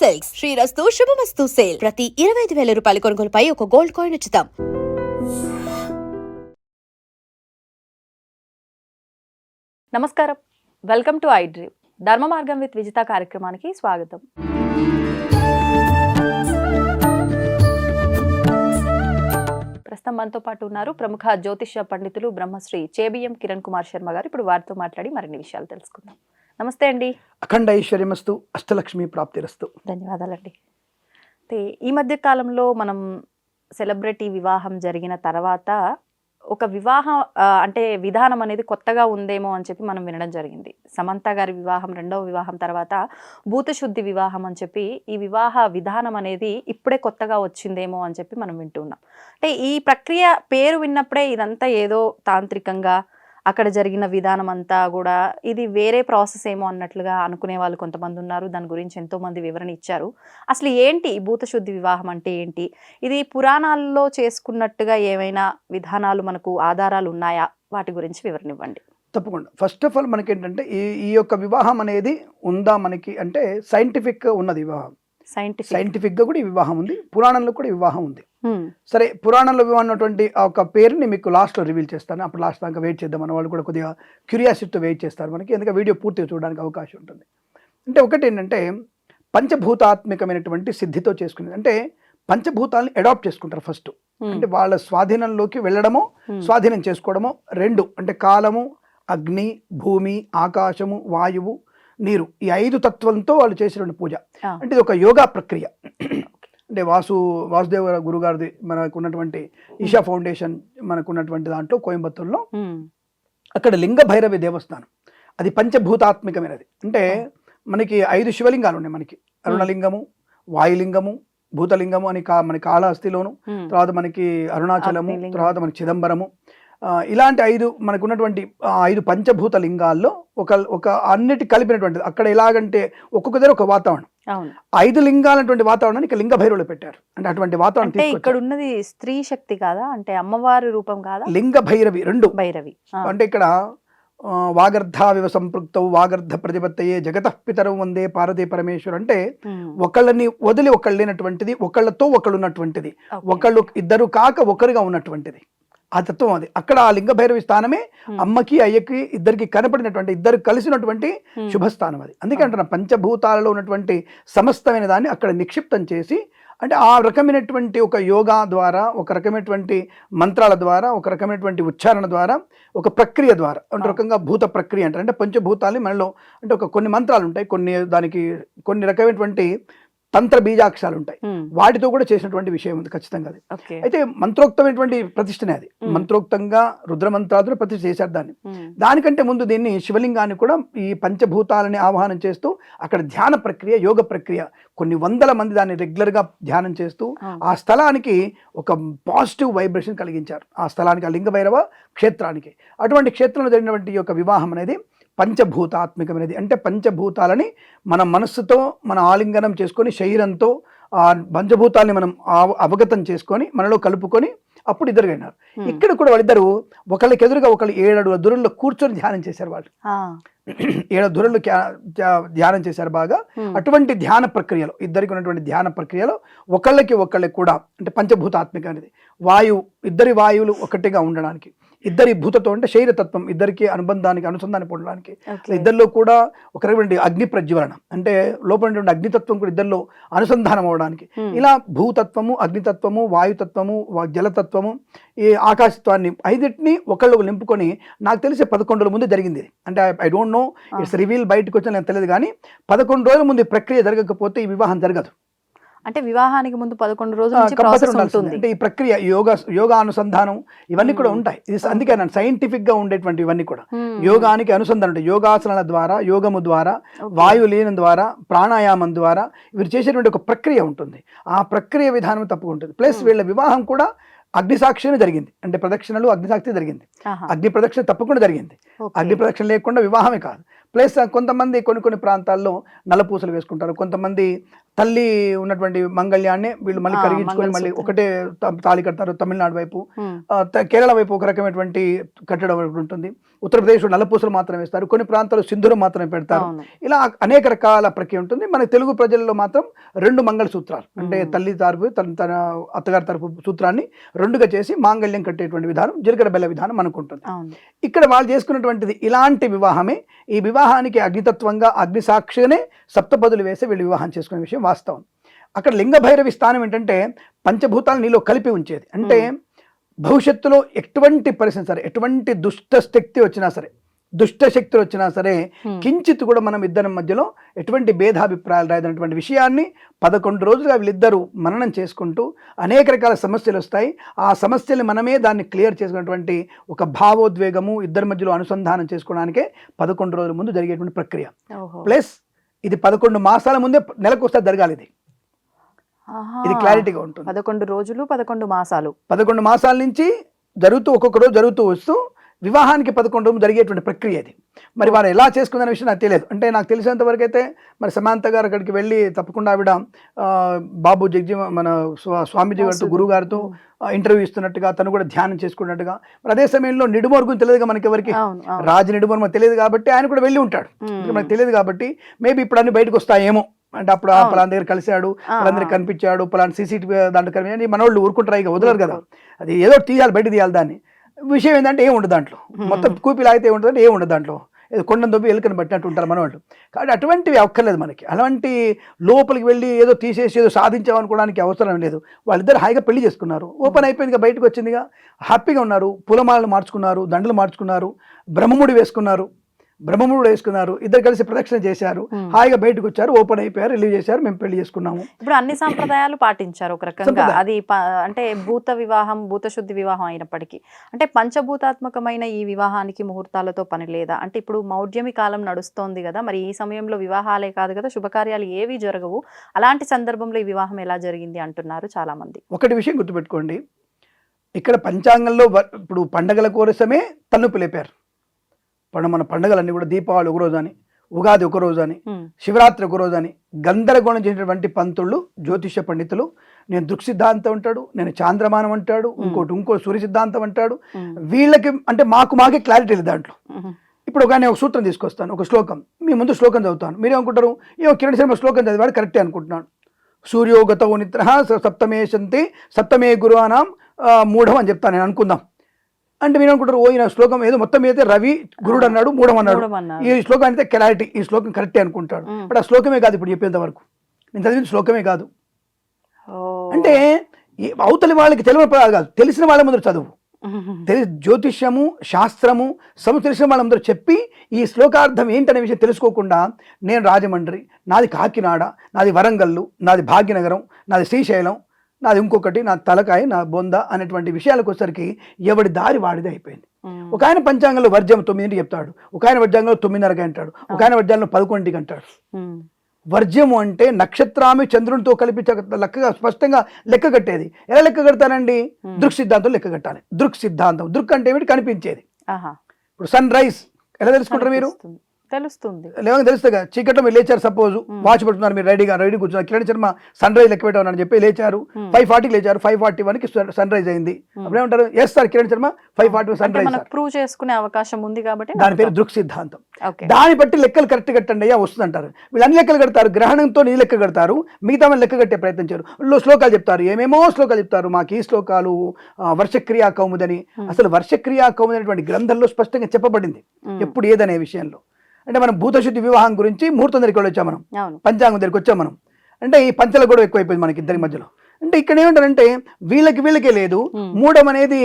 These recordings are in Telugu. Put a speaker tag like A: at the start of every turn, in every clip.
A: సిల్క్స్. శ్రీరస్తు శుభమస్తు సేల్. ప్రతి ఇరవై ఐదు వేల రూపాయల కొనుగోలుపై ఒక గోల్డ్ కాయిన్ ఉచితం.
B: నమస్కారం. Welcome to I dream. ధర్మ మార్గం విత్ విజిత కార్యక్రమానికి స్వాగతం. ప్రస్తుతం మనతో పాటు ఉన్నారు ప్రముఖ జ్యోతిష పండితులు బ్రహ్మశ్రీ చేబిఎం కిరణ్ కుమార్ శర్మ గారు. ఇప్పుడు వారితో మాట్లాడి మరిన్ని విషయాలు తెలుసుకుందాం. నమస్తే అండి.
C: అఖండ ఐశ్వర్యమస్తు అష్టలక్ష్మి ప్రాప్తిరస్తు.
B: ధన్యవాదాలండి. అయితే ఈ మధ్య కాలంలో మనం సెలబ్రిటీ వివాహం జరిగిన తర్వాత ఒక వివాహ అంటే విధానం అనేది కొత్తగా ఉందేమో అని చెప్పి మనం వినడం జరిగింది. సమంత గారి వివాహం రెండవ వివాహం తర్వాత భూతశుద్ధి వివాహం అని చెప్పి ఈ వివాహ విధానం అనేది ఇప్పుడే కొత్తగా వచ్చిందేమో అని చెప్పి మనం వింటున్నాం అంటే ఈ ప్రక్రియ పేరు విన్నప్పుడే ఇదంతా ఏదో తాంత్రికంగా అక్కడ జరిగిన విధానం అంతా కూడా ఇది వేరే ప్రాసెస్ ఏమో అన్నట్లుగా అనుకునే వాళ్ళు కొంతమంది ఉన్నారు. దాని గురించి ఎంతో మంది వివరణ ఇచ్చారు. అసలు ఏంటి భూతశుద్ధి వివాహం అంటే ఏంటి? ఇది పురాణాల్లో చేసుకున్నట్టుగా ఏమైనా విధానాలు మనకు ఆధారాలు ఉన్నాయా? వాటి గురించి వివరణ ఇవ్వండి.
C: తప్పకుండా. ఫస్ట్ ఆఫ్ ఆల్ మనకి ఏంటంటే ఈ ఈ యొక్క వివాహం అనేది ఉందా మనకి అంటే సైంటిఫిక్ ఉన్నది వివాహం.
B: సైంటిఫిక్
C: సైంటిఫిక్గా కూడా ఈ వివాహం ఉంది. పురాణంలో కూడా వివాహం ఉంది. సరే పురాణంలో వివాహం ఉన్నటువంటి ఆ ఒక పేరుని మీకు లాస్ట్లో రివీల్ చేస్తాను. అప్పుడు లాస్ట్ దాకా వెయిట్ చేద్దాం మన వాళ్ళు కూడా కొద్దిగా క్యూరియాసిటీతో వెయిట్ చేస్తారు మనకి. ఎందుకంటే వీడియో పూర్తిగా చూడడానికి అవకాశం ఉంటుంది. అంటే ఒకటి ఏంటంటే పంచభూతాత్మకమైనటువంటి సిద్ధితో చేసుకునేది. అంటే పంచభూతాలని అడాప్ట్ చేసుకుంటారు ఫస్ట్ అంటే వాళ్ళ స్వాధీనంలోకి వెళ్ళడము స్వాధీనం చేసుకోవడము రెండు. అంటే కాలము అగ్ని భూమి ఆకాశము వాయువు నీరు ఈ ఐదు తత్వంతో వాళ్ళు చేసినటువంటి పూజ. అంటే ఇది ఒక యోగా ప్రక్రియ. అంటే వాసు వాసుదేవ గురుగారిది మనకు ఉన్నటువంటి ఈషా ఫౌండేషన్ మనకు ఉన్నటువంటి దాంట్లో కోయంబత్తూరులో. అక్కడ లింగ భైరవి దేవస్థానం. అది పంచభూతాత్మికమైనది. అంటే మనకి ఐదు శివలింగాలు ఉన్నాయి మనకి. అరుణలింగము వాయులింగము భూతలింగము అని కా మన కాళహస్తిలోను తర్వాత మనకి అరుణాచలము. తర్వాత మనకి చిదంబరము ఇలాంటి ఐదు మనకు ఉన్నటువంటి ఆ ఐదు పంచభూత లింగాల్లో ఒక ఒక అన్నిటి కలిపినటువంటిది. అక్కడ ఎలాగంటే ఒక్కొక్క దగ్గర ఒక వాతావరణం. ఐదు లింగాలటువంటి వాతావరణాన్ని ఇక్కడ లింగ భైరవులు పెట్టారు. అంటే అటువంటి వాతావరణం
B: ఇక్కడ ఉన్నది స్త్రీ శక్తి కాదా? అంటే అమ్మవారి రూపం కాదా?
C: లింగ భైరవి రెండు.
B: భైరవి.
C: అంటే ఇక్కడ వాగర్ధావివ సంపృక్తౌ వాగర్ధ ప్రతిపత్తయే జగత పితరం వందే పార్వతీ పరమేశ్వర్ అంటే. ఒకళ్ళని వదిలి ఒకళ్ళు లేనటువంటిది ఒకళ్ళతో ఒకళ్ళు ఉన్నటువంటిది. ఒకళ్ళు ఇద్దరు కాక ఒకరుగా ఉన్నటువంటిది. ఆ తత్వం అది అక్కడ ఆ లింగ భైరవి స్థానమే. అమ్మకి అయ్యకి ఇద్దరికి కనపడినటువంటి ఇద్దరు కలిసినటువంటి. శుభస్థానం అది అందుకే అంటున్నా పంచభూతాలలో ఉన్నటువంటి సమస్తమైన దాన్ని అక్కడ నిక్షిప్తం చేసి అంటే ఆ రకమైనటువంటి ఒక యోగా ద్వారా ఒక రకమైనటువంటి మంత్రాల ద్వారా ఒక రకమైనటువంటి ఉచ్చారణ ద్వారా ఒక ప్రక్రియ ద్వారా అంటే. రకంగా భూత ప్రక్రియ అంటారు అంటే పంచభూతాలని మనలో అంటే ఒక కొన్ని మంత్రాలు ఉంటాయి కొన్ని దానికి కొన్ని రకమైనటువంటి తంత్ర బీజాక్షరాలు ఉంటాయి. వాటితో కూడా చేసినటువంటి విషయం ఉంది ఖచ్చితంగా అది అయితే మంత్రోక్తమైనటువంటి ప్రతిష్టనే అది. మంత్రోక్తంగా రుద్రమంత్రాదులు ప్రతిష్ఠ చేశారు దాన్ని. దానికంటే ముందు దీన్ని శివలింగాన్ని కూడా ఈ పంచభూతాలని ఆహ్వానం చేస్తూ అక్కడ ధ్యాన ప్రక్రియ యోగ ప్రక్రియ కొన్ని వందల మంది దాన్ని రెగ్యులర్గా ధ్యానం చేస్తూ
B: ఆ.
C: స్థలానికి ఒక పాజిటివ్ వైబ్రేషన్ కలిగించారు ఆ స్థలానికి ఆ లింగ భైరవ క్షేత్రానికి అటువంటి క్షేత్రంలో జరిగినటువంటి యొక్క వివాహం అనేది పంచభూతాత్మికమైనది అంటే పంచభూతాలని మన మనస్సుతో మన ఆలింగనం చేసుకొని శరీరంతో ఆ పంచభూతాల్ని మనం అవగతం చేసుకొని మనలో కలుపుకొని అప్పుడు ఇద్దరు అయినారు. ఇక్కడ కూడా వాళ్ళిద్దరు ఒకళ్ళకి ఎదురుగా ఒకళ్ళు ఏడు దూరంలో కూర్చొని ధ్యానం చేశారు వాళ్ళు. ఏడు దూరంలో ధ్యానం చేశారు బాగా. అటువంటి ధ్యాన ప్రక్రియలో ఇద్దరికి ఉన్నటువంటి ధ్యాన ప్రక్రియలో ఒకళ్ళకి ఒకళ్ళకి కూడా అంటే పంచభూతాత్మిక అనేది వాయువు ఇద్దరి వాయువులు ఒకటిగా ఉండడానికి ఇద్దరి భూతతో అంటే శరీరతత్వం ఇద్దరికి అనుబంధానికి అనుసంధానం పొందడానికి. ఇద్దరిలో కూడా ఒక రకమైన అగ్ని ప్రజ్వలన అంటే లోపల అగ్నితత్వం కూడా ఇద్దరిలో అనుసంధానం అవడానికి. ఇలా భూతత్వము అగ్నితత్వము వాయుతత్వము జలతత్వము ఈ ఆకాశత్వాన్ని ఐదింటిని ఒకళ్ళు నింపుకొని నాకు తెలిసి పదకొండు రోజుల ముందు జరిగింది. అంటే I don't know it's reveal బయటకు వచ్చిన నాకు తెలియదు కానీ పదకొండు రోజుల ముందు ప్రక్రియ జరగకపోతే ఈ వివాహం జరగదు
B: అంటే వివాహానికి ముందు పదకొండు రోజుల ప్రాసెస్ ఉంటుంది
C: అంటే ఈ ప్రక్రియ యోగా యోగా అనుసంధానం ఇవన్నీ కూడా. ఉంటాయి ఇది అందుకే నేను సైంటిఫిక్గా ఉండేటువంటి ఇవన్నీ కూడా. యోగానికి అనుసంధానం అంటే యోగాసనాల ద్వారా యోగము ద్వారా. వాయు లీనం ద్వారా ప్రాణాయామం ద్వారా వీరు చేసేటువంటి ఒక ప్రక్రియ ఉంటుంది ఆ ప్రక్రియ విధానం తప్పు ఉంటుంది ప్లస్. వీళ్ళ వివాహం కూడా అగ్నిసాక్షిని జరిగింది అంటే ప్రదక్షిణలు అగ్నిసాక్షి జరిగింది. అగ్ని ప్రదక్షిణ తప్పకుండా జరిగింది. అగ్ని ప్రదక్షిణ లేకుండా వివాహమే కాదు ప్లస్ కొంతమంది కొన్ని కొన్ని ప్రాంతాల్లో నల్లపూసలు వేసుకుంటారు కొంతమంది తల్లి ఉన్నటువంటి మంగళ్యాన్ని వీళ్ళు మళ్ళీ కరిగించుకొని మళ్ళీ. ఒకటే తాళి కడతారు తమిళనాడు వైపు. కేరళ వైపు ఒక రకమైనటువంటి కట్టడం ఉంటుంది. ఉత్తరప్రదేశ్ నల్లపూసలు మాత్రమే వేస్తారు. కొన్ని ప్రాంతాల్లో సింధూరం మాత్రమే పెడతారు. ఇలా అనేక రకాల ప్రక్రియ ఉంటుంది. మన తెలుగు ప్రజల్లో మాత్రం రెండు మంగళ సూత్రాలు. అంటే. తల్లి తరపు తన తన అత్తగారి తరపు సూత్రాన్ని రెండుగా చేసి మాంగళ్యం కట్టేటువంటి విధానం జీలకర్ర బెల్ల విధానం మనకు ఉంటుంది
B: అవును.
C: ఇక్కడ వాళ్ళు చేసుకున్నటువంటిది ఇలాంటి వివాహమే. ఈ వివాహానికి అగ్నితత్వంగా అగ్ని సాక్షిగానే సప్తపదులు వేసి వీళ్ళు వివాహం చేసుకునే విషయం. వాస్తవం. అక్కడ లింగ భైరవి స్థానం ఏంటంటే పంచభూతాలు నీలో కలిపి ఉంచేది. అంటే భవిష్యత్తులో ఎటువంటి పరిస్థితి సరే ఎటువంటి దుష్ట శక్తి వచ్చినా సరే దుష్ట శక్తులు వచ్చినా సరే. కించిత్ కూడా మనం ఇద్దరి మధ్యలో ఎటువంటి భేదాభిప్రాయాలు రాదన్నటువంటి విషయాన్ని పదకొండు రోజులుగా వీళ్ళిద్దరూ మననం చేసుకుంటూ అనేక రకాల సమస్యలు వస్తాయి. ఆ సమస్యలు మనమే దాన్ని క్లియర్ చేసుకున్నటువంటి ఒక భావోద్వేగము ఇద్దరి మధ్యలో అనుసంధానం చేసుకోవడానికే పదకొండు రోజుల ముందు జరిగేటువంటి ప్రక్రియ. ప్లస్ ఇది పదకొండు మాసాల ముందే నెలకు వస్తే జరగాలి ఇది. ఇది క్లారిటీగా ఉంటుంది.
B: పదకొండు రోజులు పదకొండు మాసాలు.
C: పదకొండు మాసాల నుంచి జరుగుతూ ఒక్కొక్క రోజు జరుగుతూ వస్తూ వివాహానికి పదకొండు జరిగేటువంటి ప్రక్రియ ఇది. మరి వారు ఎలా చేసుకుందనే విషయం నాకు తెలియదు. అంటే నాకు తెలిసినంత వరకు అయితే మరి సమాంత గారు అక్కడికి వెళ్ళి తప్పకుండా ఆవిడ బాబు జగ్జీ మన స్వా- స్వామీజీ గారితో గురువు గారితో ఇంటర్వ్యూ ఇస్తున్నట్టుగా తను కూడా ధ్యానం చేసుకున్నట్టుగా. మరి అదే సమయంలో నిడుమోరు గురించి తెలియదు మనకి ఎవరికి రాజు నిడుమోరు మనకు తెలియదు కాబట్టి ఆయన కూడా వెళ్ళి ఉంటాడు. మనకు తెలియదు కాబట్టి మేబీ ఇప్పుడు అన్ని బయటకు వస్తాయేమో. అంటే అప్పుడు. పలానా దగ్గర కలిశాడు
B: ఆ.
C: కనిపించాడు పలానా సీసీటీవీ దాంట్లో కనిపించి మన వాళ్ళు ఊరుకుంటారు ఇక వదలరు కదా. అది ఏదో తీయాలి బయట తీయాలి దాన్ని. విషయం ఏంటంటే ఏం ఉండదు దాంట్లో మొత్తం కూపి లాగితే ఏం ఉంటుంది ఏం ఉండదు దాంట్లో. ఏదో కొండను దొబ్బి ఎలుకని పట్టినట్టు ఉంటారు మనవాళ్ళు. కాబట్టి అటువంటివి అక్కర్లేదు మనకి. అలాంటి లోపలికి వెళ్ళి ఏదో తీసేసి ఏదో సాధించామనుకోవడానికి అవసరం లేదు. వాళ్ళిద్దరు హాయిగా పెళ్ళి చేసుకున్నారు. ఓపెన్ అయిపోయింది బయటకు వచ్చిందిగా హ్యాపీగా ఉన్నారు. పూలమాలలు మార్చుకున్నారు. దండలు మార్చుకున్నారు. బ్రహ్మముడి వేసుకున్నారు. బ్రహ్మముడు వేసుకున్నారు. ఇద్దరు కలిసి ప్రదక్షిణ చేశారు. హాయిగా బయటకు వచ్చారు. ఓపెన్ అయిపోయారు. రిలీవ్ చేశారు. మేము పెళ్ళి చేసుకున్నాము.
B: ఇప్పుడు అన్ని సంప్రదాయాలు పాటించారు ఒక రకంగా. అది అంటే భూత వివాహం భూత శుద్ధి వివాహం అయినప్పటికీ. అంటే పంచభూతాత్మకమైన ఈ వివాహానికి ముహూర్తాలతో పని లేదా? అంటే ఇప్పుడు మౌఢ్యమి కాలం నడుస్తోంది కదా. మరి ఈ సమయంలో వివాహాలే కాదు కదా. శుభకార్యాలు ఏవి జరగవు. అలాంటి సందర్భంలో ఈ వివాహం ఎలా జరిగింది అంటున్నారు చాలా మంది
C: ఒకటి విషయం గుర్తుపెట్టుకోండి. ఇక్కడ పంచాంగంలో ఇప్పుడు పండగల కోసమే తన్నుపు లేపారు. పండు మన పండగలన్నీ కూడా దీపావళి ఒక రోజు అని ఉగాది ఒక రోజు అని శివరాత్రి ఒక రోజు అని గందరగోళం చేసినటువంటి పంతుళ్ళు జ్యోతిష పండితులు నేను దృక్ సిద్ధాంతం అంటాడు నేను చాంద్రమానం అంటాడు ఇంకోటి ఇంకో సూర్య సిద్ధాంతం అంటాడు వీళ్ళకి అంటే మాకు మాకే క్లారిటీ లేదు దాంట్లో. ఇప్పుడు ఒక ఒక సూత్రం తీసుకొస్తాను ఒక శ్లోకం. మీ ముందు శ్లోకం చదువుతాను. మీరు ఏమనుకుంటారు ఏమో కిరణ్ శర్మ శ్లోకం చదివాడు కరెక్టే అనుకుంటున్నాను సూర్యోగత నిద్ర సప్తమే శంతి సప్తమే గురువానాం మూఢం అని చెప్తాను నేను అనుకుందాం. అంటే మీరు అనుకుంటారు ఓ ఈయన శ్లోకం ఏదో మొత్తం అయితే రవి గురుడు అన్నాడు మూఢం అన్నాడు. ఈ శ్లోకం అయితే క్లారిటీ ఈ శ్లోకం కరెక్టే అనుకుంటాడు. బట్ ఆ శ్లోకమే కాదు ఇప్పుడు చెప్పేంత వరకు. నేను చదివిన శ్లోకమే కాదు. అంటే అవతలి వాళ్ళకి తెలియని పదాలు కాదు. తెలిసిన వాళ్ళ ముందు చదువు. తెలి జ్యోతిష్యము శాస్త్రము సము తెలిసిన వాళ్ళందరూ చెప్పి ఈ శ్లోకార్థం ఏంటనే విషయం తెలుసుకోకుండా నేను రాజమండ్రి నాది కాకినాడ నాది వరంగల్లు నాది భాగ్యనగరం నాది శ్రీశైలం నాది ఇంకొకటి నా తలకాయ నా బొంద అనేటువంటి విషయాలకు వచ్చరికి ఎవడి దారి వాడిదే అయిపోయింది. ఒక ఆయన పంచాంగంలో వర్జం తొమ్మిదింటికి చెప్తాడు. ఒక ఆయన వర్జంగంలో తొమ్మిదిన్నరకి అంటాడు. ఒక ఆయన వర్జంలో పదకొండింటికి అంటాడు.
B: ఉమ్,
C: వర్జ్యము అంటే నక్షత్రామి చంద్రునితో కలిపి లెక్కగా స్పష్టంగా లెక్క కట్టేది. ఎలా లెక్క కడతానండి దృక్ సిద్ధాంతం లెక్క కట్టాలి. దృక్ సిద్ధాంతం. దృక్ అంటే ఏమిటి? కనిపించేది. ఇప్పుడు సన్ రైజ్ ఎలా తెలుసుకుంటారు మీరు?
B: తెలుస్తుంది.
C: లేవని తెలుస్తుంది చీకట్లో మీరు లేచారు సపోజ్ వాచ్ పెట్టుకున్నారు మీరు రెడీగా రెడీ కూర్చున్నారు. కిరణ్ శర్మ సన్ రైజ్ లెక్క పెట్టామని చెప్పి లేచారు. ఫైవ్ ఫార్టీకి లేచారు ఫైవ్ ఫార్టీ వన్కి సన్ రైజ్ అయింది. అప్పుడు ఏమంటారు? Yes sir Kiran Sharma five forty sun rise
B: prove చేసుకునే అవకాశం ఉంది కాబట్టి
C: దాని పేరు దృక్ సిద్ధాంతం. దాన్ని బట్టి లెక్కలు కరెక్ట్ కట్టండి అయ్యా వస్తుంది అంటారు. వీళ్ళు అన్ని లెక్కలు కడతారు గ్రహణంతో నీ లెక్క కడతారు మిగతా లెక్క కట్టే ప్రయత్నం చేయరు. శ్లోకాలు చెప్తారు ఏమేమో శ్లోకాలు చెప్తారు మాకు ఈ శ్లోకాలు వర్షక్రియా కౌముదని అసలు వర్షక్రియా కౌముది అనేటువంటి గ్రంథంలో స్పష్టంగా చెప్పబడింది. ఎప్పుడు ఏదనే విషయంలో. అంటే మనం భూతశుద్ధి వివాహం గురించి ముహూర్తం దగ్గరికి వచ్చాం మనం. పంచాంగం దగ్గరికి వచ్చాం మనం. అంటే ఈ పంచల గొడవ ఎక్కువైపోయింది మనకి ఇద్దరి మధ్యలో. అంటే ఇక్కడ ఏమంటారంటే వీళ్ళకి వీళ్ళకే లేదు. మూడం అనేది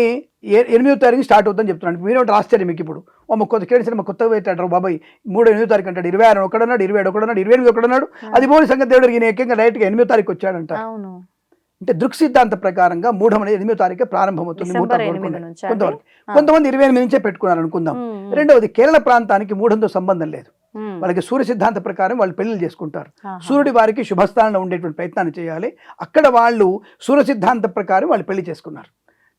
C: ఎనిమిదో తారీఖు స్టార్ట్ అవుతుందని చెప్తున్నాను మీరు ఆశ్చర్యం మీకు ఇప్పుడు. ఓ మా కొత్త కేడు సినిమా కొత్తగా పెట్టాడు బాబాయ్. మూడో ఎనిమిదో తారీఖు అంటాడు. ఇరవై ఆరు ఒకడన్నాడు ఇరవై ఏడు ఒకడన్నాడు ఇరవై ఎనిమిది ఒకడన్నాడు అది పోని సంగతి దేవుడు ఈయన ఏకంగా డైరెక్ట్గా ఎనిమిదో తారీఖు వచ్చాడంట. అంటే దృక్ సిద్ధాంత ప్రకారంగా మూఢం అనేది ఎనిమిదో తారీఖు ప్రారంభమవుతుంది
B: అండి?
C: కొంతమంది ఇరవై ఎనిమిది నుంచే పెట్టుకున్నారు అనుకుందాం. రెండవది కేరళ ప్రాంతానికి మూఢంతో సంబంధం లేదు. వాళ్ళకి సూర్య సిద్ధాంత ప్రకారం వాళ్ళు పెళ్ళిళ్ళు చేసుకుంటారు. సూర్యుడి వారికి శుభస్థానంలో ఉండేటువంటి ప్రయత్నాన్ని చేయాలి. అక్కడ వాళ్ళు సూర్య సిద్ధాంత ప్రకారం వాళ్ళు పెళ్ళి చేసుకున్నారు.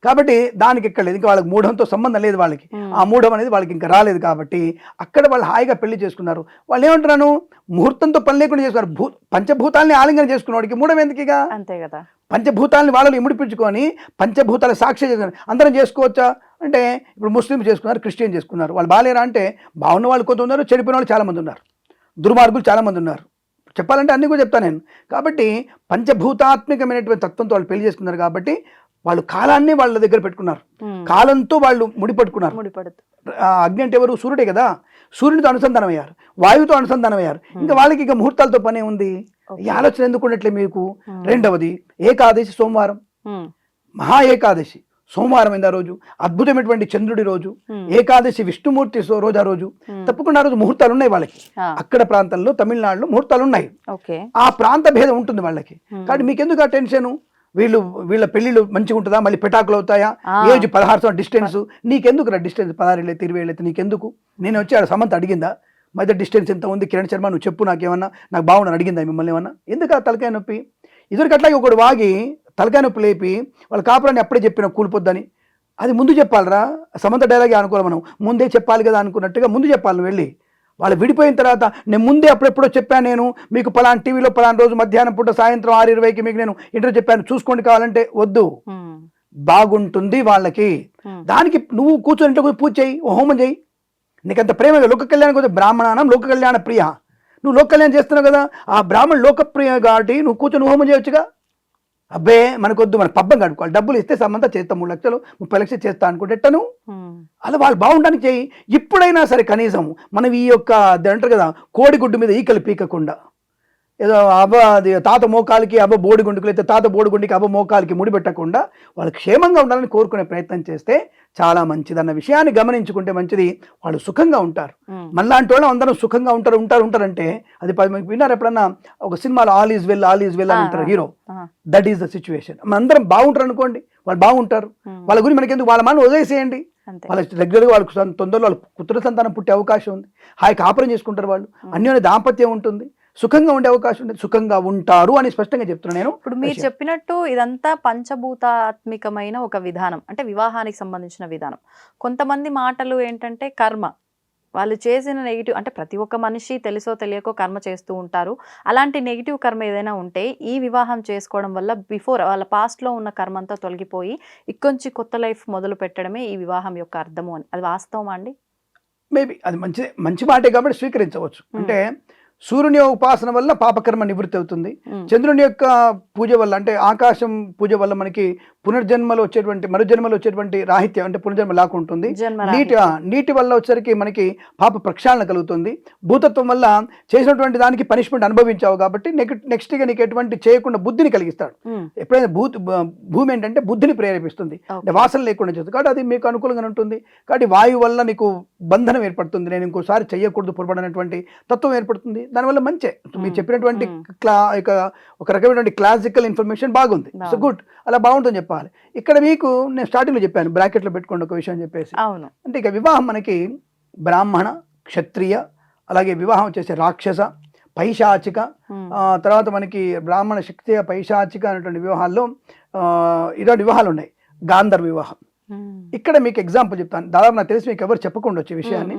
C: కాబట్టి దానికి ఎక్కలేదు ఇంకా వాళ్ళకి మూఢంతో సంబంధం లేదు వాళ్ళకి. ఆ మూఢం అనేది వాళ్ళకి ఇంకా రాలేదు కాబట్టి అక్కడ వాళ్ళు హాయిగా పెళ్ళి చేసుకున్నారు. వాళ్ళు ఏమంటున్నాను? ముహూర్తంతో పని లేకుండా చేసుకున్నారు. భూ పంచభూతాల్ని ఆలింగనం చేసుకున్నవాడికి మూఢం ఎందుకు ఇక?
B: అంతే కదా.
C: పంచభూతాలని వాళ్ళని ఇముడిపించుకొని పంచభూతాల సాక్షి చేసుకుని అందరం చేసుకోవచ్చా? అంటే ఇప్పుడు ముస్లిం చేసుకున్నారు క్రిస్టియన్ చేసుకున్నారు. వాళ్ళు బాగాలేరా అంటే బాగున్న వాళ్ళు కొంత ఉన్నారు చెడిపోయిన వాళ్ళు చాలామంది ఉన్నారు. దుర్మార్గులు చాలామంది ఉన్నారు. చెప్పాలంటే అన్నీ కూడా చెప్తాను నేను. కాబట్టి పంచభూతాత్మికమైనటువంటి తత్వంతో వాళ్ళు పెళ్ళి చేసుకున్నారు కాబట్టి వాళ్ళు కాలాన్ని వాళ్ళ దగ్గర పెట్టుకున్నారు. కాలంతో వాళ్ళు ముడిపట్టుకున్నారు అగ్ని అంటే ఎవరు? సూర్యుడే కదా. సూర్యునితో అనుసంధానం అయ్యారు వాయువుతో అనుసంధానం అయ్యారు ఇంకా వాళ్ళకి ఇక ముహూర్తాలతో పనే ఉంది. ఈ ఆలోచన ఎందుకు ఉండట్లే మీకు? రెండవది ఏకాదశి సోమవారం. మహా ఏకాదశి. సోమవారం అయింది ఆ రోజు? అద్భుతమైనటువంటి చంద్రుడి రోజు. ఏకాదశి విష్ణుమూర్తి రోజు ఆ రోజు తప్పకుండా ఆ రోజు ముహూర్తాలు ఉన్నాయి వాళ్ళకి అక్కడ ప్రాంతంలో తమిళనాడులో ముహూర్తాలు ఉన్నాయి ఆ ప్రాంత భేదం ఉంటుంది వాళ్ళకి. కానీ మీకు ఎందుకు ఆ టెన్షన్? వీళ్ళు వీళ్ళ పెళ్ళిళ్ళు మంచిగా ఉంటుందా? మళ్ళీ పెటాకులు అవుతాయా. ఏజ్ పదహారు సంవత్సరం డిస్టెన్స్. నీకెందుకు రా డిస్టెన్స్? పదహారు ఏళ్ళు ఇరవై ఏళ్ళు అయితే నీకెందుకు? నేను వచ్చి ఆడ సమంత అడిగిందా? మధ్య డిస్టెన్స్ ఎంత ఉంది? కిరణ్ శర్మ నువ్వు చెప్పు నాకేమన్నా. నాకు బాగుండని అడిగిందా మిమ్మల్ని ఏమన్నా? ఎందుకు ఆ తలకాయ నొప్పి? ఇదివరకు అట్లాగే ఒకడు వాగి తలకాయ నొప్పి లేపి వాళ్ళ కాపురాన్ని అప్పుడే చెప్పిన కూలిపోద్దని అది ముందు చెప్పాలిరా. సమంత డైలాగే అనుకోవాలి మనం. ముందే చెప్పాలి కదా అనుకున్నట్టుగా ముందు చెప్పాలి నువ్వు వెళ్ళి. వాళ్ళు విడిపోయిన తర్వాత నేను ముందే అప్పుడెప్పుడో చెప్పాను నేను మీకు పలానా టీవీలో పలానా రోజు మధ్యాహ్నం పూట సాయంత్రం ఆరు ఇరవైకి మీకు నేను ఇంటర్వ్యూ చెప్పాను. చూసుకోండి కావాలంటే వద్దు. బాగుంటుంది వాళ్ళకి. దానికి నువ్వు కూర్చొని ఇంట్లో పూజ చేయి హోమం చేయి. నీకంత ప్రేమ లోక కళ్యాణం కోసం బ్రాహ్మణానం లోక కళ్యాణ ప్రియ. నువ్వు లోక కళ్యాణం చేస్తున్నావు కదా ఆ బ్రాహ్మణ లోకప్రియ కాబట్టి నువ్వు కూర్చొని హోమం చేయొచ్చుగా? అబ్బే మనకొద్దు మన పబ్బం కడుకోవాలి డబ్బులు ఇస్తే సమంతా చేస్తాం మూడు లక్షలు ముప్పై లక్షలు చేస్తా అనుకుంటే ఎట్టను. అలా వాళ్ళు బాగుండడానికి చేయి. ఇప్పుడైనా సరే కనీసం మనం ఈ యొక్క అది అంటారు కదా కోడిగుడ్డు మీద ఈకలు పీకకుండా. ఏదో అబ్బ అది తాత మోకాలకి అబ్బ బోడిగుండుకు అయితే తాత బోడిగుండికి అబ్బ మోకాలకి ముడిపెట్టకుండా వాళ్ళు క్షేమంగా ఉండాలని కోరుకునే ప్రయత్నం చేస్తే చాలా మంచిదన్న విషయాన్ని గమనించుకుంటే మంచిది. వాళ్ళు సుఖంగా ఉంటారు. మనలాంటి వాళ్ళు అందరం సుఖంగా ఉంటారు ఉంటారు ఉంటారంటే అది పది మంది విన్నారు ఎప్పుడన్నా? ఒక సినిమాలో all is well all is well అని అంటారు. Hero. That is the situation. అందరం బాగుంటారు అనుకోండి. వాళ్ళు బాగుంటారు. వాళ్ళ గురించి మనకి ఎందుకు వాళ్ళ మనం వదిలేసేయండి. వాళ్ళ రెగ్యులర్గా వాళ్ళకు తొందరలో వాళ్ళ పుత్ర సంతానం పుట్టే అవకాశం ఉంది. హాయి కాపురం చేసుకుంటారు వాళ్ళు. అన్యోన్య దాంపత్యం ఉంటుంది. సుఖంగా ఉండే అవకాశం ఉంది సుఖంగా ఉంటారు అని స్పష్టంగా చెప్తున్నాను నేను.
B: ఇప్పుడు మీరు చెప్పినట్టు ఇదంతా పంచభూతాత్మికమైన ఒక విధానం అంటే వివాహానికి సంబంధించిన విధానం. కొంతమంది మాటలు ఏంటంటే కర్మ. వాళ్ళు చేసిన నెగిటివ్ అంటే ప్రతి ఒక్క మనిషి తెలుసో తెలియకో కర్మ చేస్తూ ఉంటారు. అలాంటి నెగిటివ్ కర్మ ఏదైనా ఉంటే ఈ వివాహం చేసుకోవడం వల్ల బిఫోర్ వాళ్ళ past లో ఉన్న కర్మ అంతా తొలగిపోయి ఇక్కొంచి కొత్త లైఫ్ మొదలు పెట్టడమే ఈ వివాహం యొక్క అర్థము అని. అది వాస్తవమా అండి?
C: మేబీ అది మంచి మంచి మాటే కాబట్టి స్వీకరించవచ్చు. అంటే సూర్యుని ఉపాసన వల్ల పాపకర్మ నివృత్తి అవుతుంది. చంద్రుని యొక్క పూజ వల్ల అంటే ఆకాశం పూజ వల్ల మనకి పునర్జన్మలో వచ్చేటువంటి మరుజన్మలో వచ్చేటువంటి రాహిత్యం అంటే పునర్జన్మ లాక్కుంటుంది
B: జన్మ
C: నీటి నీటి వల్ల వచ్చరికి మనకి పాప ప్రక్షాళన కలుగుతుంది. భూతత్వం వల్ల చేసినటువంటి దానికి పనిష్మెంట్ అనుభవించావు కాబట్టి నెక్స్ట్ నెక్స్ట్గా నీకు ఎటువంటి చేయకుండా బుద్ధిని కలిగిస్తాడు. ఎప్పుడైనా భూ భూమి ఏంటంటే బుద్ధిని ప్రేరేపిస్తుంది. అంటే వాసన లేకుండా చేస్తుంది. కాబట్టి అది మీకు అనుకూలంగా ఉంటుంది. కాబట్టి వాయువు వల్ల నీకు బంధనం ఏర్పడుతుంది. నేను ఇంకోసారి చెయ్యకూడదు పొరపడినటువంటి తత్వం ఏర్పడుతుంది. దానివల్ల మంచే. మీరు. చెప్పినటువంటి. క్లా ఒక రకమైనటువంటి క్లాసికల్ ఇన్ఫర్మేషన్ బాగుంది. సో. గుడ్ అలా బాగుంటుంది చెప్పాలి. ఇక్కడ మీకు నేను స్టార్టింగ్లో చెప్పాను బ్రాకెట్లో పెట్టుకోండి ఒక విషయం చెప్పేసి.
B: అవును.
C: అంటే ఇక వివాహం మనకి బ్రాహ్మణ క్షత్రియ అలాగే వివాహం వచ్చేసి రాక్షస పైశాచిక తర్వాత మనకి బ్రాహ్మణ క్షత్రియ పైశాచిక అనేటువంటి వివాహాల్లో ఇలాంటి వివాహాలు ఉన్నాయి. గాంధర్వ వివాహం. ఇక్కడ మీకు ఎగ్జాంపుల్ చెప్తాను. దాదాపు నాకు తెలిసి మీకు ఎవరు చెప్పకుండా వచ్చే విషయాన్ని.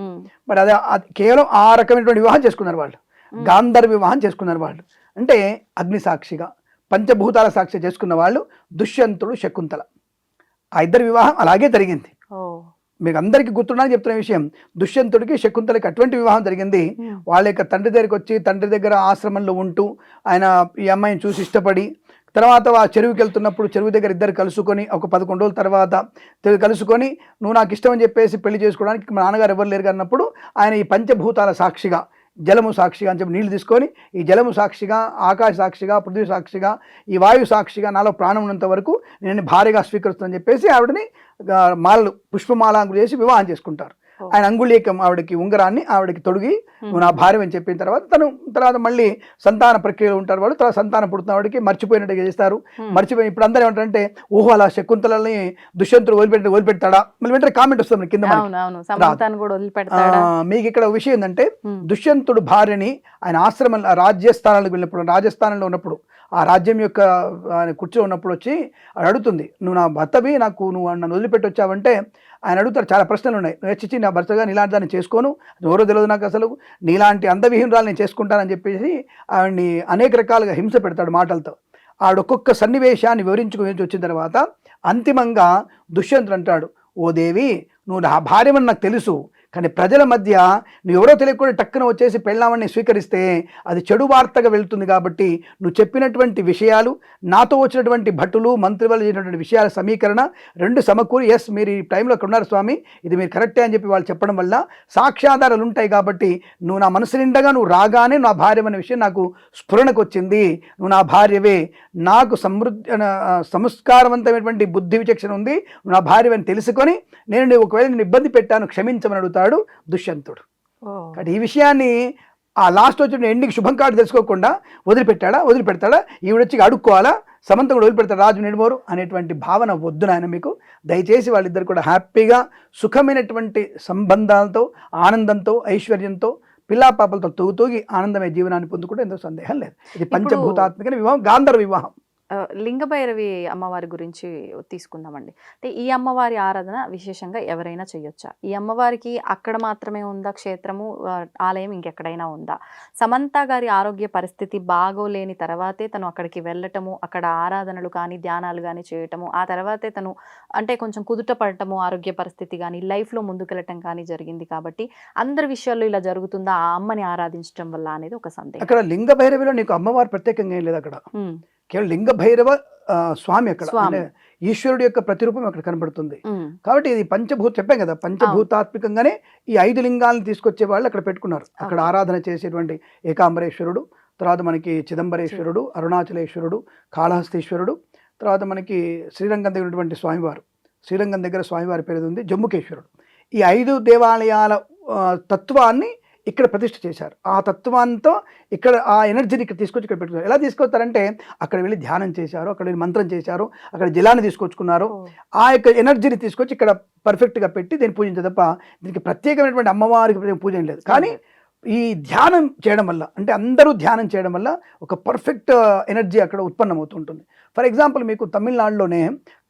C: అదే అది కేవలం ఆ రకమైనటువంటి వివాహం చేసుకున్నారు వాళ్ళు. గాంధర్వ వివాహం చేసుకున్నారు వాళ్ళు. అంటే అగ్ని సాక్షిగా పంచభూతాల సాక్షి చేసుకున్న వాళ్ళు దుష్యంతుడు శకుంతల. ఆ ఇద్దరి వివాహం అలాగే జరిగింది. మీకు అందరికీ గుర్తుండని చెప్తున్న విషయం దుష్యంతుడికి శకుంతలకి అటువంటి వివాహం జరిగింది. వాళ్ళ యొక్క తండ్రి దగ్గరికి వచ్చి తండ్రి దగ్గర ఆశ్రమంలో ఉంటూ ఆయన ఈ అమ్మాయిని చూసి ఇష్టపడి తర్వాత ఆ చెరువుకి వెళ్తున్నప్పుడు చెరువు దగ్గర ఇద్దరు కలుసుకొని ఒక పదకొండు రోజుల తర్వాత కలుసుకొని నువ్వు నాకు ఇష్టం అని చెప్పేసి పెళ్ళి చేసుకోవడానికి మా నాన్నగారు ఎవరు లేరు అన్నప్పుడు ఆయన ఈ పంచభూతాల సాక్షిగా జలము సాక్షిగా అని చెప్పి నీళ్ళు తీసుకొని ఈ జలము సాక్షిగా ఆకాశ సాక్షిగా పృథ్వీ సాక్షిగా ఈ వాయు సాక్షిగా నాలో ప్రాణం ఉన్నంత వరకు నేను భార్యగా స్వీకరిస్తానని చెప్పేసి ఆవిడని మాలలు పుష్పమాలాంకులు చేసి వివాహం చేసుకుంటారు. ఆయన అంగుళీకం ఆవిడకి ఉంగరాన్ని ఆవిడకి తొడిగి నువ్వు నా భార్య అని చెప్పిన తర్వాత తను తర్వాత మళ్ళీ సంతాన ప్రక్రియలో ఉంటారు వాళ్ళు. తర్వాత సంతానం పుడుతున్న వాడికి మర్చిపోయినట్టుగా చేస్తారు. మర్చిపోయి ఇప్పుడు అందరూ ఏమంటారంటే ఓహో అలా శకుంతలని దుష్యంతుడు వదిలిపెట్టి వదిలిపెడతాడా మళ్ళీ వెంటనే కామెంట్ వస్తుంది కింద మీకు ఇక్కడ ఒక విషయం ఏంటంటే. దుష్యంతుడు భార్యని ఆయన ఆశ్రమం రాజ్యస్థానాలకు వెళ్ళినప్పుడు రాజస్థానంలో ఉన్నప్పుడు ఆ రాజ్యం యొక్క ఆయన కూర్చో ఉన్నప్పుడు వచ్చి ఆవిడ అడుగుతుంది నువ్వు నా భర్తవి నాకు నువ్వు నన్ను వదిలిపెట్టి వచ్చావంటే? ఆయన అడుగుతారు చాలా ప్రశ్నలు ఉన్నాయి. నువ్వు చిచ్చి నా భర్తగా నీలాంటి దాన్ని చేసుకోను ఎవరో తెలియదు నాకు అసలు నీలాంటి అందవిహీనురాలు నేను చేసుకుంటానని చెప్పేసి ఆవిడ్ని అనేక రకాలుగా హింస పెడతాడు మాటలతో. ఆవిడ ఒక్కొక్క సన్నివేశాన్ని వివరించుకుని వచ్చిన తర్వాత అంతిమంగా దుష్యంతుడు అంటాడు ఓ దేవి నువ్వు నా భార్యమని నాకు తెలుసు కానీ ప్రజల మధ్య నువ్వు ఎవరో తెలియకుండా టక్కున వచ్చేసి పెళ్ళామని స్వీకరిస్తే అది చెడు వార్తగా వెళ్తుంది కాబట్టి నువ్వు చెప్పినటువంటి విషయాలు నాతో వచ్చినటువంటి భటులు మంత్రి వాళ్ళు చేసినటువంటి విషయాల సమీకరణ రెండు సమకూరి ఎస్ మీరు ఈ టైంలో అక్కడ ఉన్నారు స్వామి ఇది మీరు కరెక్టే అని చెప్పి వాళ్ళు చెప్పడం వల్ల సాక్ష్యాధారాలు ఉంటాయి కాబట్టి నువ్వు నా మనసు నిండగా నువ్వు రాగానే నా భార్య అనే విషయం నాకు స్ఫురణకు వచ్చింది. నువ్వు నా భార్యవే. నాకు సమృద్ధి సంస్కారవంతమైనటువంటి బుద్ధి విచక్షణ ఉంది. నువ్వు నా భార్యవని తెలుసుకొని నేను ఒకవేళ నేను ఇబ్బంది పెట్టాను క్షమించమని అడుగుతాడు దుష్యంతుడు. కాబట్టి ఈ విషయాన్ని ఆ లాస్ట్ వచ్చిన ఎండింగ్ శుభం కార్డు తెలుసుకోకుండా వదిలిపెట్టాడా వదిలిపెడతాడా? ఈవిడొచ్చి అడుక్కోవాలా? సమంతం కూడా వదిలిపెడతాడు రాజు నిడుమోరు అనేటువంటి భావన వద్దు నాయన మీకు. దయచేసి వాళ్ళిద్దరు కూడా హ్యాపీగా సుఖమైనటువంటి సంబంధాలతో ఆనందంతో ఐశ్వర్యంతో పిల్లా పాపలతో తూగు తూగి ఆనందమైన జీవనాన్ని పొందుకుంటే ఎంతో సందేహం లేదు. ఇది పంచభూతాత్మక వివాహం గాంధర్వ వివాహం.
B: లింగభైరవి అమ్మవారి గురించి తీసుకుందామండి. అంటే ఈ అమ్మవారి ఆరాధన విశేషంగా ఎవరైనా చేయొచ్చా ఈ అమ్మవారికి అక్కడ మాత్రమే ఉందా? క్షేత్రము ఆలయం ఇంకెక్కడైనా ఉందా? సమంత గారి ఆరోగ్య పరిస్థితి బాగోలేని తర్వాతే తను అక్కడికి వెళ్ళటము అక్కడ ఆరాధనలు కానీ ధ్యానాలు కానీ చేయటము ఆ తర్వాతే తను అంటే కొంచెం కుదుట పడటము ఆరోగ్య పరిస్థితి కానీ లైఫ్లో ముందుకెళ్ళటం కానీ జరిగింది కాబట్టి అందరి విషయాల్లో ఇలా జరుగుతుందా? ఆ అమ్మని ఆరాధించడం వల్ల అనేది ఒక సందేహం.
C: అక్కడ లింగ భైరవిలో నీకు అమ్మవారు ప్రత్యేకంగా ఏం లేదు అక్కడ. కేవలం లింగ భైరవ స్వామి అక్కడ ఈశ్వరుడు యొక్క ప్రతిరూపం అక్కడ కనబడుతుంది. కాబట్టి ఇది పంచభూత చెప్పాం కదా పంచభూతాత్మకంగానే ఈ ఐదు లింగాలను తీసుకొచ్చే వాళ్ళు అక్కడ పెట్టుకున్నారు. అక్కడ. ఆరాధన చేసేటువంటి ఏకాంబరేశ్వరుడు తర్వాత మనకి చిదంబరేశ్వరుడు అరుణాచలేశ్వరుడు కాళహస్తీశ్వరుడు తర్వాత మనకి శ్రీరంగం దగ్గర ఉన్నటువంటి స్వామివారు. శ్రీరంగం దగ్గర స్వామివారి పేరు ఉంది జమ్ముకేశ్వరుడు. ఈ ఐదు దేవాలయాల తత్వాన్ని ఇక్కడ ప్రతిష్ఠ చేశారు. ఆ తత్వంతో ఇక్కడ ఆ ఎనర్జీని ఇక్కడ తీసుకొచ్చి ఇక్కడ పెట్టుకున్నారు. ఎలా తీసుకొస్తారంటే అక్కడ వెళ్ళి ధ్యానం చేశారు అక్కడ వెళ్ళి మంత్రం చేశారు అక్కడ జలాన్ని తీసుకొచ్చుకున్నారు. ఆ యొక్క ఎనర్జీని తీసుకొచ్చి ఇక్కడ పర్ఫెక్ట్గా పెట్టి దీన్ని పూజించే తప్ప దీనికి ప్రత్యేకమైనటువంటి అమ్మవారికి పూజ లేదు. కానీ ఈ ధ్యానం చేయడం వల్ల అంటే అందరూ ధ్యానం చేయడం వల్ల ఒక పర్ఫెక్ట్ ఎనర్జీ అక్కడ ఉత్పన్నమవుతుంటుంది ఫర్ ఎగ్జాంపుల్ మీకు తమిళనాడులోనే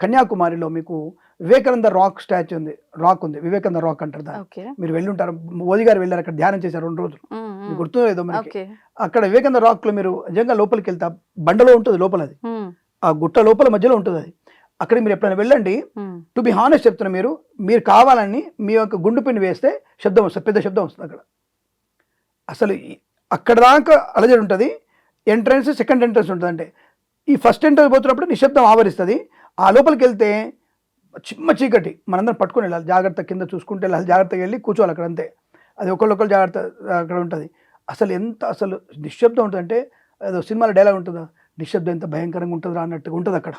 C: కన్యాకుమారిలో మీకు వివేకానంద రాక్ స్టాచ్యూ ఉంది. రాక్ ఉంది. వివేకానంద రాక్ అంటారు దాన్ని. మీరు వెళ్ళి ఉంటారు మోదీ గారు వెళ్ళారు. అక్కడ ధ్యానం చేశారు రెండు రోజులు. మీకు గుర్తుందో లేదో మనకి.
B: ఓకే.
C: అక్కడ వివేకానంద రాక్లో మీరు నిజంగా లోపలికి వెళ్తే. బండలో ఉంటుంది లోపల అది. ఆ గుట్ట లోపల మధ్యలో ఉంటుంది అది. అక్కడ మీరు ఎప్పుడైనా వెళ్ళండి. టు బి హానెస్ట్ చెప్తున్నా మీరు మీరు కావాలని మీ యొక్క గుండు పిన్ను వేస్తే శబ్దం వస్తుంది పెద్ద శబ్దం వస్తుంది అక్కడ. అసలు అక్కడ దాకా అలజడి ఉంటుంది. ఎంట్రన్స్ సెకండ్ ఎంట్రన్స్ ఉంటుంది అంటే ఈ ఫస్ట్ ఎంట్రన్స్ పోతున్నప్పుడు నిశ్శబ్దం ఆవరిస్తుంది. ఆ లోపలికి వెళ్తే చిమ్మ చీకటి. మనందరం పట్టుకొని వెళ్ళాలి. జాగ్రత్త కింద చూసుకుంటే వెళ్ళాలి. జాగ్రత్తగా వెళ్ళి కూర్చోవాలి అక్కడ అంతే. అది ఒకళ్ళొకళ్ళు జాగ్రత్త అక్కడ ఉంటుంది. అసలు ఎంత అసలు నిశ్శబ్దం ఉంటుందంటే ఏదో సినిమాలో డైలాగ్ ఉంటుందా? నిశ్శబ్దం ఎంత భయంకరంగా ఉంటుందా అన్నట్టుగా ఉంటుంది అక్కడ.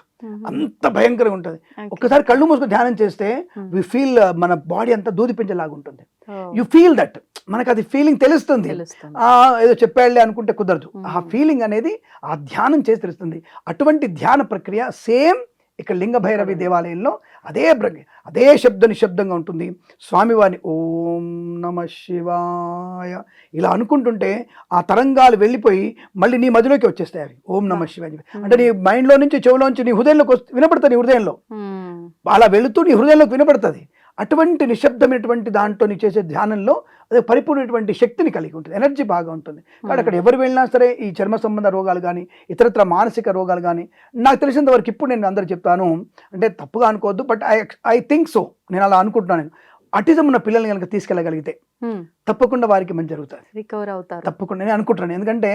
C: అంత భయంకరంగా ఉంటుంది. ఒక్కసారి కళ్ళు మూసుకొని ధ్యానం చేస్తే. వి ఫీల్ మన బాడీ అంతా దూది పెంచేలాగా ఉంటుంది. యు ఫీల్ దట్ మనకు అది ఫీలింగ్ తెలుస్తుంది. ఏదో చెప్పాడులే అనుకుంటే కుదరదు. ఆ ఫీలింగ్ అనేది ఆ ధ్యానం చేసి తెలుస్తుంది. అటువంటి ధ్యాన ప్రక్రియ సేమ్ ఇక్కడ లింగ భైరవి దేవాలయంలో అదే అదే శబ్ద నిశ్శబ్దంగా ఉంటుంది. స్వామివారిని ఓం నమ శివాయ. ఇలా అనుకుంటుంటే ఆ తరంగాలు వెళ్ళిపోయి మళ్ళీ నీ మధ్యలోకి వచ్చేస్తాయి అవి. ఓం నమ శివాయ. అంటే నీ మైండ్లో నుంచి చెవులోంచి నీ హృదయంలోకి వస్తు వినపడుతుంది నీ హృదయంలో. అలా వెళుతూ నీ హృదయంలోకి వినపడుతుంది. అటువంటి నిశ్శబ్దమైనటువంటి దాంట్లో నీ చేసే ధ్యానంలో అది పరిపూర్ణమైనటువంటి శక్తిని కలిగి ఉంటుంది. ఎనర్జీ బాగా ఉంటుంది. కాబట్టి అక్కడ ఎవరు వెళ్ళినా సరే ఈ చర్మ సంబంధ రోగాలు కానీ ఇతరత్ర మానసిక రోగాలు కానీ నాకు తెలిసినంత వరకు ఇప్పుడు నేను అందరు చెప్తాను అంటే తప్పుగా అనుకోవద్దు but I I think so నేను అలా అనుకుంటున్నాను అటిజం ఉన్న పిల్లల్ని కనుక తీసుకెళ్ళగలిగితే తప్పకుండా వారికి మంచి జరుగుతుంది.
B: రికవర్ అవుతారు.
C: తప్పకుండా నేను అనుకుంటున్నాను. ఎందుకంటే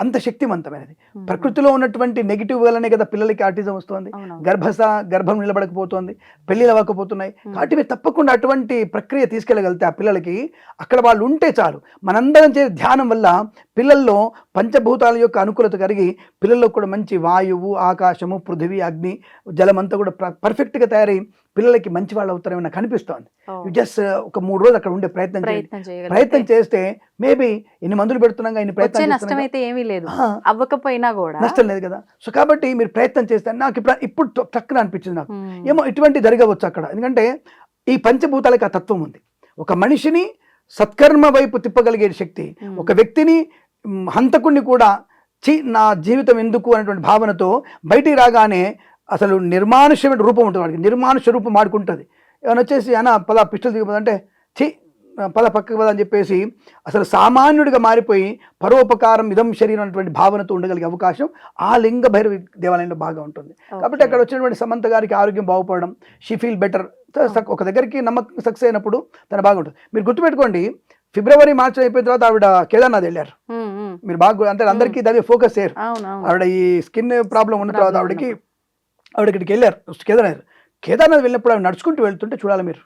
C: అంత శక్తివంతమైనది. ప్రకృతిలో ఉన్నటువంటి నెగిటివ్ వల్లనే కదా పిల్లలకి ఆటిజం వస్తుంది. గర్భస గర్భం నిలబడకపోతుంది. పెళ్ళిళ్ళు అవ్వకపోతున్నాయి. కాబట్టి తప్పకుండా అటువంటి ప్రక్రియ తీసుకెళ్ళగలిగితే ఆ పిల్లలకి అక్కడ వాళ్ళు ఉంటే చాలు. మనందరం చేసే ధ్యానం వల్ల పిల్లల్లో పంచభూతాల యొక్క అనుకూలత కలిగి పిల్లల్లో కూడా మంచి వాయువు ఆకాశము పృథివీ అగ్ని జలమంతా కూడా పర్ఫెక్ట్గా తయారై పిల్లలకి మంచి వాళ్ళు అవుతారేమో నాకు అనిపిస్తోంది.
B: ఓ,
C: జస్ట్ ఒక మూడు రోజులు అక్కడ ఉండే ప్రయత్నం చేయండి.
B: ప్రయత్నం
C: చేస్తే మేబీ ఇన్ని మందులు పెడుతున్నాగా ఇన్ని ప్రయత్నం
B: నష్టం అయితే ఏమీ లేదు. అవ్వకపోయినా కూడా
C: నష్టం లేదు కదా. సో కాబట్టి మీరు ప్రయత్నం చేస్తే నాకు ఇప్పుడు ఇప్పుడు టక్కున అనిపించింది నాకు. ఏమో ఇటువంటి జరగవచ్చు అక్కడ. ఎందుకంటే ఈ పంచభూతాలకి ఆ తత్వం ఉంది. ఒక మనిషిని సత్కర్మ వైపు తిప్పగలిగే శక్తి ఒక వ్యక్తిని హంతకుణ్ణి కూడా చి నా జీవితం ఎందుకు అనేటువంటి భావనతో బయటికి రాగానే అసలు నిర్మానుష్యమైన రూపం ఉంటుంది వాడికి. నిర్మానుష్య రూపం వాడుకుంటుంది. ఏమైనా వచ్చేసి అన్న పద పిస్టల్ దిగిపోదంటే చి పద పక్కకు పద అని చెప్పేసి అసలు సామాన్యుడిగా మారిపోయి పరోపకారం ఇదం శరీరం అనేటువంటి భావనతో ఉండగలిగే అవకాశం ఆ లింగ భైరవి దేవాలయంలో బాగా ఉంటుంది. కాబట్టి. అక్కడ వచ్చినటువంటి సమంత గారికి ఆరోగ్యం బాగుపడడం షీ ఫీల్ బెటర్ ఒక దగ్గరికి నమ్మకం సక్సెస్ అయినప్పుడు తన బాగుంటుంది మీరు గుర్తుపెట్టుకోండి ఫిబ్రవరి మార్చి అయిపోయిన తర్వాత ఆవిడ కేదార్నాథ్ వెళ్ళారు. మీరు బాగా అంటే అందరికీ దాని ఫోకస్ చేయరు. ఆవిడ ఈ స్కిన్ ప్రాబ్లం ఉన్న తర్వాత ఆవిడకి ఆవిడ ఇక్కడికి వెళ్ళారు. కేదార్నాథ్ కేదార్నాథ్ వెళ్ళినప్పుడు ఆవిడ నడుచుకుంటూ వెళ్తుంటే చూడాలి మీరు.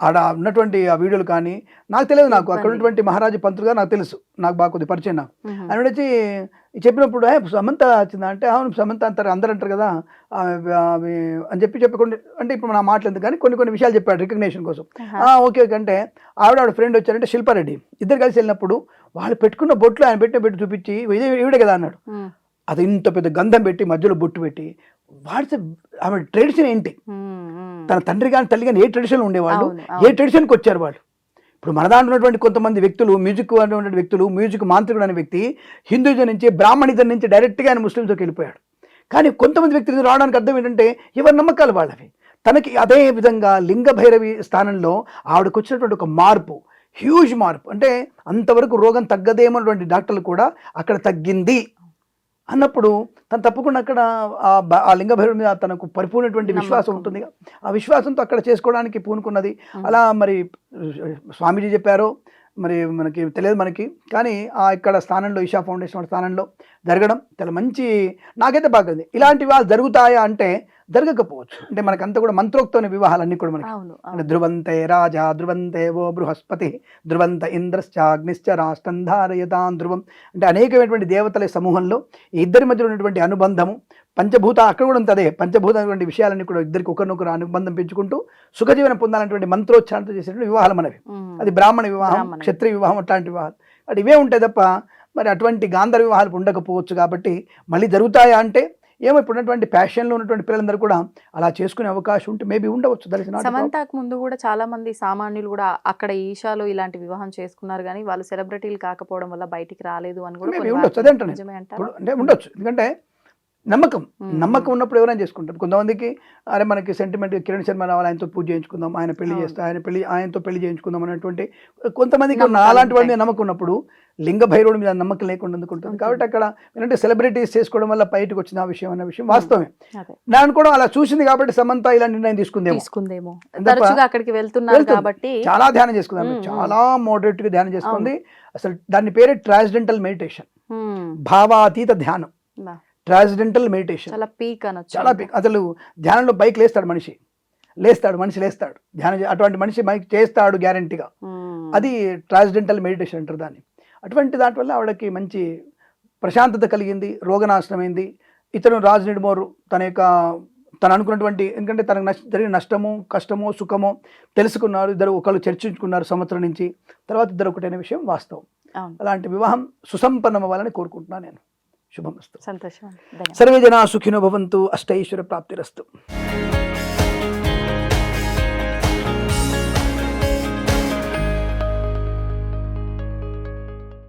C: ఆడ ఉన్నటువంటి ఆ వీడియోలు కానీ నాకు తెలియదు నాకు. అక్కడ. ఉన్నటువంటి మహారాజు పంతులు గారు నాకు తెలుసు. నాకు బాగా కొద్ది పరిచయం నాకు. ఆయన వచ్చి చెప్పినప్పుడు "ఏ, సమంత వచ్చిందా? అంటే అవును సమంత అంటారు. అందరు అంటారు కదా. అని చెప్పి చెప్పి కొన్ని అంటే ఇప్పుడు నా మాటలు ఎందుకు కానీ కొన్ని కొన్ని విషయాలు చెప్పాడు రికగ్నేషన్ కోసం.
B: ఆహా.
C: "ఆ, ఓకే ఓకే. అంటే ఆవిడ ఆవిడ ఫ్రెండ్ వచ్చారంటే శిల్పారెడ్డి. ఇద్దరు కలిసి వెళ్ళినప్పుడు వాళ్ళు పెట్టుకున్న బొట్లు ఆయన పెట్టిన పెట్టి చూపించి "ఇదే ఈవిడే కదా అన్నాడు. అది ఇంత పెద్ద గంధం పెట్టి మధ్యలో బొట్టు పెట్టి వాట్స్ ఆమె ట్రెడిషన్ ఏంటి. తన తండ్రి కానీ తల్లి కానీ ఏ ట్రెడిషన్లో ఉండేవాళ్ళు ఏ. ట్రెడిషన్కి వచ్చారు వాళ్ళు? ఇప్పుడు మన దాంట్లో ఉన్నటువంటి కొంతమంది వ్యక్తులు మ్యూజిక్ అనేటువంటి వ్యక్తులు మ్యూజిక్ మాంత్రికుడు అనే వ్యక్తి హిందూయిజం నుంచి బ్రాహ్మణిజం నుంచి డైరెక్ట్గా ఆయన ముస్లింస్కి వెళ్ళిపోయాడు. కానీ కొంతమంది వ్యక్తులు రావడానికి అర్థం ఏంటంటే ఎవరి నమ్మకాలు వాళ్ళవి? తనకి అదే విధంగా లింగ భైరవి స్థానంలో ఆవిడకు వచ్చినటువంటి ఒక మార్పు హ్యూజ్ మార్పు. అంటే అంతవరకు రోగం తగ్గదేమన్నటువంటి డాక్టర్లు కూడా అక్కడ తగ్గింది. అన్నప్పుడు తను తప్పకుండా అక్కడ ఆ బ- ఆ లింగ భైరవి మీద తనకు పరిపూర్ణటువంటి విశ్వాసం. ఉంటుంది ఆ విశ్వాసంతో అక్కడ చేసుకోవడానికి పూనుకున్నది. అలా మరి స్వామీజీ చెప్పారో. మరి మనకి తెలియదు మనకి. కానీ ఆ ఇక్కడ స్థానంలో ఈషా ఫౌండేషన్ స్థానంలో జరగడం చాలా మంచి నాకైతే బాగుంది ఇలాంటి వివాహాలు జరుగుతాయా అంటే జరగకపోవచ్చు. అంటే మనకంతా కూడా మంత్రోక్తమైన వివాహాలన్నీ కూడా మనకి అంటే ధ్రువంతే రాజా ధ్రువంతే ఓ బృహస్పతి ధ్రువంత ఇంద్రశ్చ అగ్నిశ్చ రాష్ట్రం ధారయతాం ధ్రువం. అంటే అనేకమైనటువంటి దేవతల సమూహంలో ఇద్దరి మధ్య ఉన్నటువంటి అనుబంధము పంచభూత అక్కడ కూడా ఉంటుంది అదే పంచభూతమైనటువంటి విషయాలన్నీ కూడా ఇద్దరికి ఒకరినొకరు అనుబంధం పెంచుకుంటూ సుఖజీవనం పొందాలనేటువంటి మంత్రోచ్చారణతో చేసేటువంటి వివాహాలు మనవి. అది బ్రాహ్మణ వివాహం క్షత్రియ వివాహం అట్లాంటి వివాహాలు. అంటే ఇవే ఉంటాయి తప్ప మరి అటువంటి గాంధర్ వివాహాలు ఉండకపోవచ్చు కాబట్టి మళ్ళీ జరుగుతాయా అంటే ఏమో ఇప్పుడు ఉన్నటువంటి ఫ్యాషన్లో ఉన్నటువంటి పిల్లలందరూ కూడా అలా చేసుకునే అవకాశం ఉంటే మేబీ ఉండవచ్చు.
B: సమంతకు ముందు కూడా చాలా మంది సామాన్యులు కూడా అక్కడ ఈషాలో ఇలాంటి వివాహం చేసుకున్నారు కానీ వాళ్ళు సెలబ్రిటీలు కాకపోవడం వల్ల బయటికి రాలేదు అని కూడా
C: ఉండొచ్చు, అదే అంటే ఉండొచ్చు. ఎందుకంటే నమ్మకం.
B: మ్మ్.
C: నమ్మకం ఉన్నప్పుడు ఎవరైనా చేసుకుంటారు. కొంతమందికి అరే మనకి సెంటిమెంట్ కిరణ్ శర్మ రావాలి ఆయనతో పూజ చేయించుకుందాం ఆయన
B: పెళ్ళి.
C: చేస్తే ఆయన పెళ్ళి ఆయనతో పెళ్ళి చేయించుకుందాం అనేటువంటి కొంతమందికి
B: నమ్మకాలు
C: అలాంటి వాడి మీద
B: ఉంటాయి.
C: నమ్మకం ఉన్నప్పుడు లింగ భైరవుడి మీద నమ్మకం లేకుండా ఉంటుంది. కాబట్టి అక్కడ ఏంటంటే సెలబ్రిటీస్ చేసుకోవడం వల్ల బయటకు వచ్చిన ఆ విషయం అన్న విషయం వాస్తవమే. నేను కూడా అలా చూసింది కాబట్టి సమంత ఇలా నిర్ణయం తీసుకుందేమో.
B: అక్కడికి వెళ్తున్నారు. కాబట్టి
C: చాలా ధ్యానం చేసుకుందాం. చాలా మోడరేట్గా ధ్యానం చేసుకుంది అసలు దాని పేరే ట్రాన్స్డెంటల్ మెడిటేషన్ భావాతీత ధ్యానం. Transcendental meditation.
B: చాలా పీక్ అనొచ్చు
C: చాలా పిక్. అసలు ధ్యానంలో బైక్ లేస్తాడు మనిషి. లేస్తాడు మనిషి లేస్తాడు. ధ్యానం అటువంటి మనిషి బైక్ చేస్తాడు గ్యారంటీగా. అది ట్రాన్స్డెంటల్ మెడిటేషన్ అంటారు దాన్ని. అటువంటి దాంట్ వల్ల ఆవిడకి మంచి ప్రశాంతత కలిగింది రోగనాశనమైంది. ఇతను రాజు నిడుమోరు తన యొక్క తను అనుకున్నటువంటి ఎందుకంటే తనకు నష్ట జరిగిన నష్టము కష్టమో సుఖమో తెలుసుకున్నారు. ఇద్దరు ఒకళ్ళు చర్చించుకున్నారు సంవత్సరం నుంచి. తర్వాత ఇద్దరు ఒకటైన విషయం వాస్తవం. అలాంటి వివాహం సుసంపన్నం అవ్వాలని కోరుకుంటున్నాను నేను.
B: ಶುಭಮಸ್ತು. ಸಂತೋಷ.
C: ಸರ್ವೇ ಜನ ಸುಖಿನೋ ಭವಂತು ಅಷ್ಟೈಶ್ವರ ಪ್ರಾಪ್ತಿರಸ್ತು.